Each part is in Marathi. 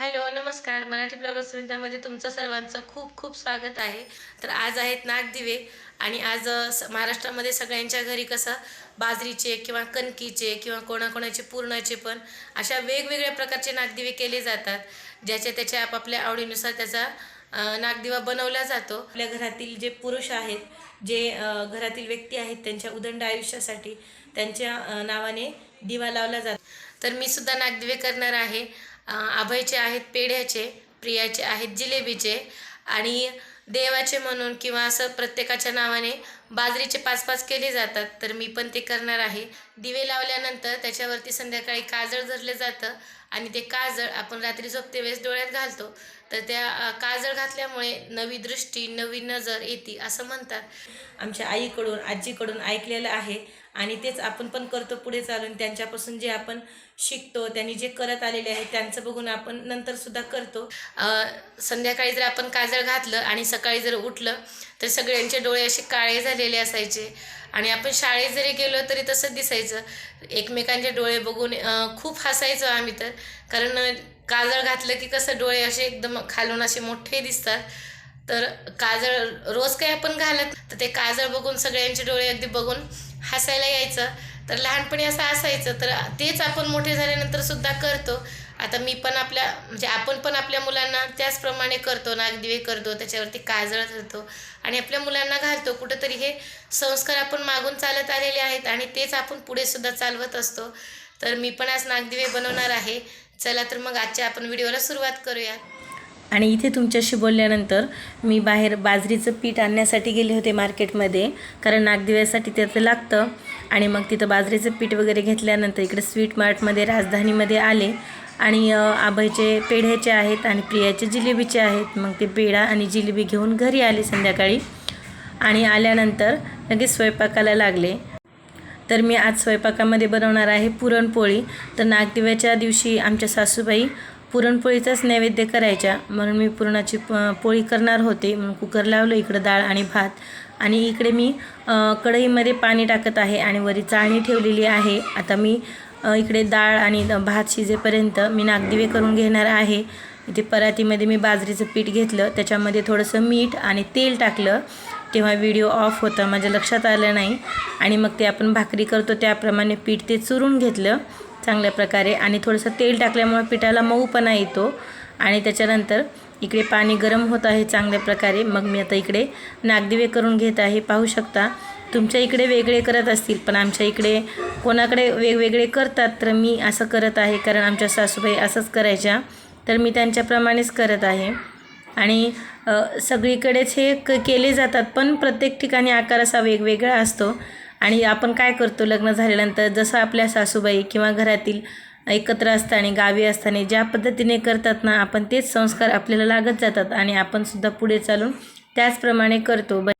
हॅलो नमस्कार. मराठी ब्लॉगर सुविधामध्ये तुमचं सर्वांचं खूप खूप स्वागत आहे. तर आज आहेत नागदिवे आणि आज स महाराष्ट्रामध्ये सगळ्यांच्या घरी कसं बाजरीचे किंवा कणकीचे किंवा कोणाकोणाचे पूर्णाचे पण अशा वेगवेगळ्या प्रकारचे नागदिवे केले जातात ज्याच्या त्याच्या आपापल्या आवडीनुसार त्याचा नागदिवा बनवला जातो. आपल्या घरातील जे पुरुष आहेत जे घरातील व्यक्ती आहेत त्यांच्या उदंड आयुष्यासाठी त्यांच्या नावाने दिवा लावला जातो. तर मी सुद्धा नागदिवे करणार आहे. अभयचे आहेत पेढ्याचे प्रियाचे आहेत जिलेबीचे आणि देवाचे म्हणून किंवा असं प्रत्येकाच्या नावाने बाजरीचे पाच पाच केले जातात तर मी पण ते करणार आहे. दिवे लावल्यानंतर त्याच्यावरती संध्याकाळी काजळ धरले जातं आणि ते काजळ आपण रात्री झोपते वेळेस डोळ्यात घालतो. तर त्या काजळ घातल्यामुळे नवी दृष्टी नवी नजर येते असं म्हणतात. आमच्या आईकडून आजीकडून ऐकलेलं आहे आणि तेच आपण पण करतो पुढे चालून. त्यांच्यापासून जे आपण शिकतो त्यांनी जे करत आलेले आहे त्यांचं बघून आपण नंतर सुद्धा करतो. संध्याकाळी जर आपण काजळ घातलं आणि सकाळी जर उठलं तर सगळ्यांचे डोळे असे काळे झालेले असायचे. आणि आपण शाळेत जरी गेलो तरी तसंच दिसायचं. एकमेकांचे डोळे बघून खूप हसायचो आम्ही तर. कारण काजळ घातलं की कसं डोळे असे एकदम खालून असे मोठे दिसतात. तर काजळ रोज काही आपण घालत तर ते काजळ बघून सगळ्यांचे डोळे अगदी बघून हसायला यायचं. तर लहानपणी असं असायचं तर तेच आपण मोठे झाल्यानंतर सुद्धा करतो. आता मी पण आपल्या म्हणजे आपण पण आपल्या मुलांना त्याचप्रमाणे करतो. नागदिवे करतो त्याच्यावरती काजळ धरतो आणि आपल्या मुलांना घालतो. कुठंतरी हे संस्कार आपण मागून चालत आलेले आहेत आणि तेच आपण पुढे सुद्धा चालवत असतो. तर मी पण आज नागदिवे बनवणार आहे. चला तर मग आजच्या आपण व्हिडिओला सुरुवात करूया. आणि इथे तुमच्याशी बोलल्यानंतर मी बाहेर बाजरीचं पीठ आणण्यासाठी गेले होते मार्केटमध्ये कारण नागदिव्यासाठी त्याचं लागतं. आणि मग तिथं बाजरीचं पीठ वगैरे घेतल्यानंतर इकडे स्वीट मार्टमध्ये राजधानीमध्ये आले. आणि आभयचे पेढ्याचे आहेत आणि प्रियाचे जिलेबीचे आहेत. मग ते पेढा आणि जिलेबी घेऊन घरी आले संध्याकाळी. आणि आल्यानंतर लगेच स्वयंपाकाला लागले. तर मी आज स्वयंपाकामध्ये बनवणार आहे पुरणपोळी. तर नागदिव्याच्या दिवशी आमच्या सासूबाई पुरणपोळीचाच नैवेद्य करायच्या. म्हणून मी पुरणाची प पोळी करणार होते. म्हणून कुकर लावलं इकडं डाळ आणि भात. आणि इकडे मी कढईमध्ये पाणी टाकत आहे आणि वरी चाळणी ठेवलेली आहे. आता मी इकडे डाळ आणि भात शिजेपर्यंत मी नागदिवे करून घेणार आहे. इथे परातीमध्ये मी बाजरीचं पीठ घेतलं. त्याच्यामध्ये थोडंसं मीठ आणि तेल टाकलं. तेव्हा व्हिडिओ ऑफ होता माझ्या लक्षात आलं नाही. आणि मग ते आपण भाकरी करतो त्याप्रमाणे पीठ ते चुरून घेतलं. चांगल्या प्रकारे आणि थोडंसं तेल टाकल्यामुळे पिठाला मऊपणा येतो. आणि त्याच्यानंतर इकडे पाणी गरम होत आहे चांगल्या प्रकारे. मग मी आता इकडे नागदिवे करून घेत आहे. पाहू शकता तुमच्या इकडे वेगळे करत असतील पण आमच्या इकडे कोणाकडे वेगवेगळे करतात तर मी असं करत आहे. कारण आमच्या सासूबाई असंच करायच्या तर मी त्यांच्याप्रमाणेच करत आहे. आणि सगळीकडेच हे क केले जातात पण प्रत्येक ठिकाणी आकार असा वेगवेगळा असतो. आणि आपण काय करतो लग्न झाल्यानंतर जसं आपल्या सासूबाई किंवा घरातील एकत्र असताना गावी असताना ज्या पद्धतीने करतात ना आपण तेच संस्कार आपल्याला लागत जातात आणि आपण सुद्धा पुढे चालून त्याचप्रमाणे करतो. ब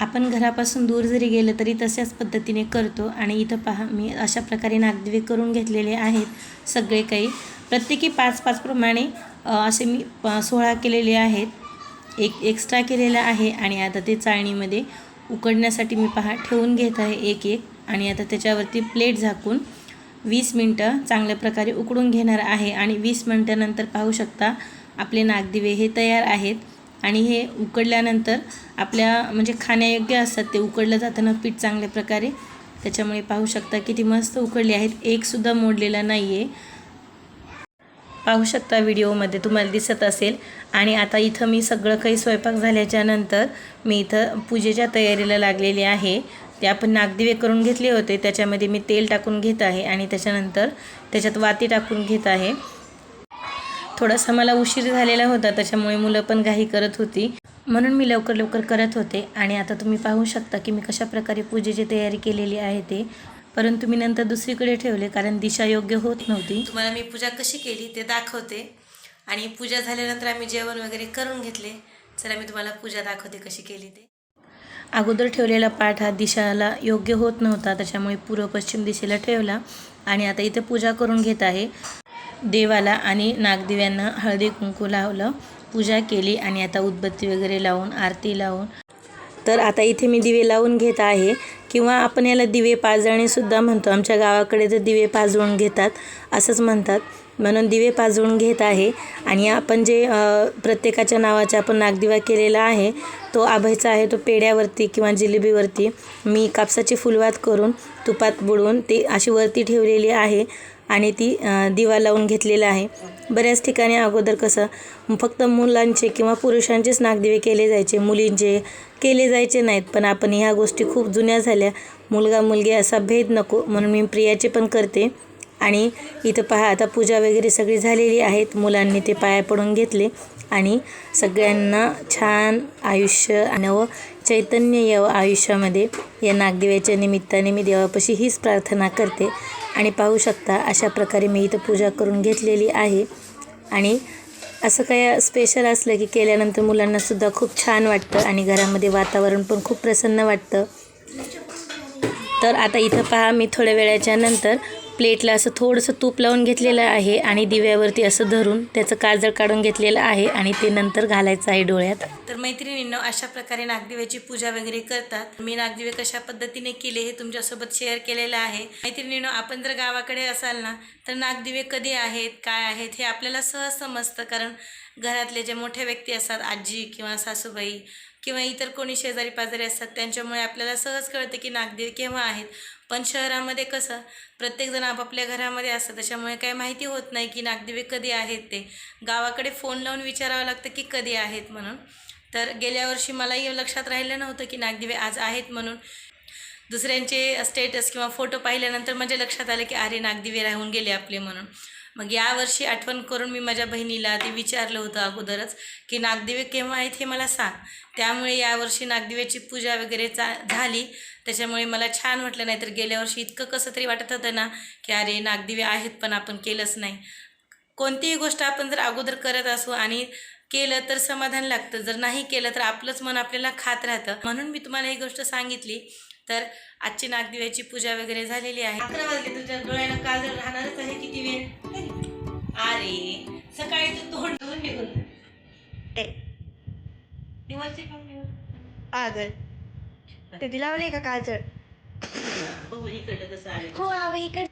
आपण घरापासून दूर जरी गेलं तरी तशाच पद्धतीने करतो आणि इथं पहा मी अशा प्रकारे नागदिवे करून घेतलेले आहेत सगळे काही. प्रत्येकी पाच पाचप्रमाणे असे मी सोळा केलेले आहेत. एक एक्स्ट्रा केलेला आहे आणि आता ते चाळणीमध्ये उकडण्यासाठी मी पहा ठेवून घेत आहे एक एक. आणि आता त्याच्यावरती प्लेट झाकून वीस मिनटं चांगल्या प्रकारे उकडून घेणार आहे. आणि वीस मिनटानंतर पाहू शकता आपले नागदिवे हे तयार आहेत. आणि हे उकडल्यानंतर आपल्या म्हणजे खाण्यायोग्य असतात ते. उकडलं जाताना पीठ चांगल्या प्रकारे. त्याच्यामुळे पाहू शकता किती मस्त उकडले आहेत. एकसुद्धा मोडलेला नाही आहे पाहू शकता व्हिडिओमध्ये तुम्हाला दिसत असेल. आणि आता इथं मी सगळं काही स्वयंपाक झाल्याच्यानंतर मी इथं पूजेच्या तयारीला लागलेली आहे. ते आपण नागदिवे करून घेतले होते त्याच्यामध्ये मी तेल टाकून घेत आहे आणि त्याच्यानंतर त्याच्यात वाती टाकून घेत आहे. थोडासा मला उशीर झालेला होता त्याच्यामुळे मुलं पण घाई करत होती. म्हणून मी लवकर लवकर करत होते. आणि आता तुम्ही पाहू शकता की मी कशा प्रकारे पूजेची तयारी केलेली आहे ते. परंतु मी नंतर दुसरीकडे ठेवले कारण दिशा योग्य होत नव्हती. तुम्हाला मी पूजा कशी केली ते दाखवते. आणि पूजा झाल्यानंतर आम्ही जेवण वगैरे करून घेतले. चला मी तुम्हाला पूजा दाखवते कशी केली ते. अगोदर ठेवलेला पाठ हा दिशाला योग्य होत नव्हता त्याच्यामुळे पूर्व पश्चिम दिशेला ठेवला. आणि आता इथे पूजा करून घेत आहे. देवाला आणि नागदिव्यांना हळदी कुंकू लावलं पूजा केली आणि आता उदबत्ती वगैरे लावून आरती लावून. तर आता इथे मी दिवे लावून घेत आहे. किंवा आपण याला दिवे पाजळणीसुद्धा म्हणतो. आमच्या गावाकडे तर दिवे पाजवून घेतात असंच म्हणतात. म्हणून दिवे पाजवून घेत आहे. आणि आपण जे प्रत्येकाच्या नावाचा आपण नागदिवा केलेला आहे तो आभयचा आहे तो पेड्यावरती किंवा जिलेबीवरती. मी कापसाची फुलवात करून तुपात बुडवून ते अशी वरती ठेवलेली आहे. आणि ती दिवा लावून घेतलेला आहे. बऱ्याच ठिकाणी अगोदर कसं फक्त मुलांचे किंवा पुरुषांचेच नागदिवे केले जायचे मुलींचे केले जायचे नाहीत. पण आपण ह्या गोष्टी खूप जुन्या झाल्या. मुलगा मुलगी असा भेद नको म्हणून मी प्रियाचे पण करते. आणि इथं पहा आता पूजा वगैरे सगळी झालेली आहेत. मुलांनी ते पाया पडून घेतले. आणि सगळ्यांना छान आयुष्य आणि व चैतन्य यावं आयुष्यामध्ये या नागदेवाच्या निमित्ताने मी देवापाशी हीच प्रार्थना करते. आणि पाहू शकता अशा प्रकारे मी इथं पूजा करून घेतलेली आहे. आणि असं काय स्पेशल असलं की केल्यानंतर मुलांनासुद्धा खूप छान वाटतं आणि घरामध्ये वातावरण पण खूप प्रसन्न वाटतं. तर आता इथं पहा मी थोड्या वेळाच्या नंतर प्लेटला असं थोडंसं तूप लावून घेतलेलं आहे आणि दिव्यावरती असं धरून त्याचं काजळ काढून घेतलेलं आहे आणि ते नंतर घालायचं आहे डोळ्यात. तर मैत्रिणींनो अशा प्रकारे नागदिव्याची पूजा वगैरे करतात. मी नागदेवे कशा पद्धतीने केले हे तुमच्यासोबत शेअर केलेलं आहे. मैत्रिणींनो आपण जर गावाकडे असाल ना तर नागदिवे कधी आहेत काय आहेत हे आपल्याला सहज समजतं. कारण घरातले जे मोठे व्यक्ती असतात आजी किंवा सासूबाई किंवा इतर कोणी शेजारी पाजारी असतात त्यांच्यामुळे आपल्याला सहज कळतं की नागदेव केव्हा आहेत. पण शहरामध्ये कसं प्रत्येकजण आपापल्या घरामध्ये असतं त्याच्यामुळे काही माहिती होत नाही की नागदेवे कधी आहेत ते. गावाकडे फोन लावून विचारावं लागतं की कधी आहेत म्हणून. तर गेल्या वर्षी मलाही लक्षात राहिलं नव्हतं की नागदिवे आज आहेत म्हणून. दुसऱ्यांचे स्टेटस किंवा फोटो पाहिल्यानंतर माझ्या लक्षात आलं की अरे नागदिवे राहून गेले आपले म्हणून. मग यावर्षी आठवण करून मी माझ्या बहिणीला ते विचारलं होतं अगोदरच की नागदिवे केव्हा आहेत हे मला सांग. त्यामुळे यावर्षी नागदिव्याची पूजा वगैरे चा झाली. त्याच्यामुळे मला छान वाटलं नाही तर गेल्या वर्षी इतकं कसं तरी वाटत होतं ना की अरे नागदिवे आहेत पण आपण केलंच नाही. कोणतीही गोष्ट आपण जर अगोदर करत असू आणि केलं तर समाधान लागतं. जर नाही केलं तर आपलंच मन आपल्याला खात राहतं. म्हणून मी तुम्हाला ही गोष्ट सांगितली. तर आजची नागदिव्याची पूजा वगैरे झालेली आहे. अकरा वाजले तुझ्या डोळ्याला काजळ राहणारच आहे किती वेळ? अरे सकाळी तू तोंड धुवून निघून. दिवसचे आदर ते दिलावले का काजळ? बघू इकडलं कसं आलं. हो इकडे.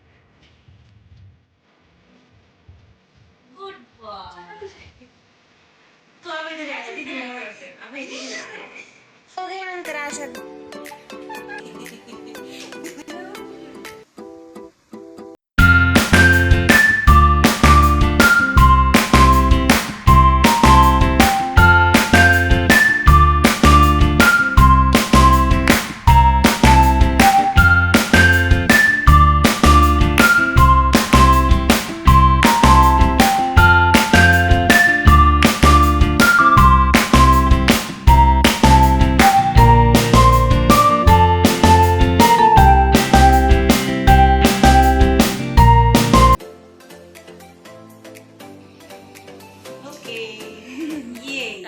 तू आम्ही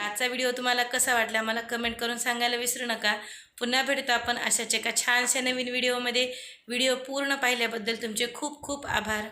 आजचा व्हिडिओ तुम्हाला कसा वाटला मला कमेंट करून सांगायला विसरू नका. पुन्हा भेटतो आपण अशाच एका छानशा नवीन व्हिडिओमध्ये. व्हिडिओ पूर्ण पाहिल्याबद्दल तुमचे खूप खूप आभार.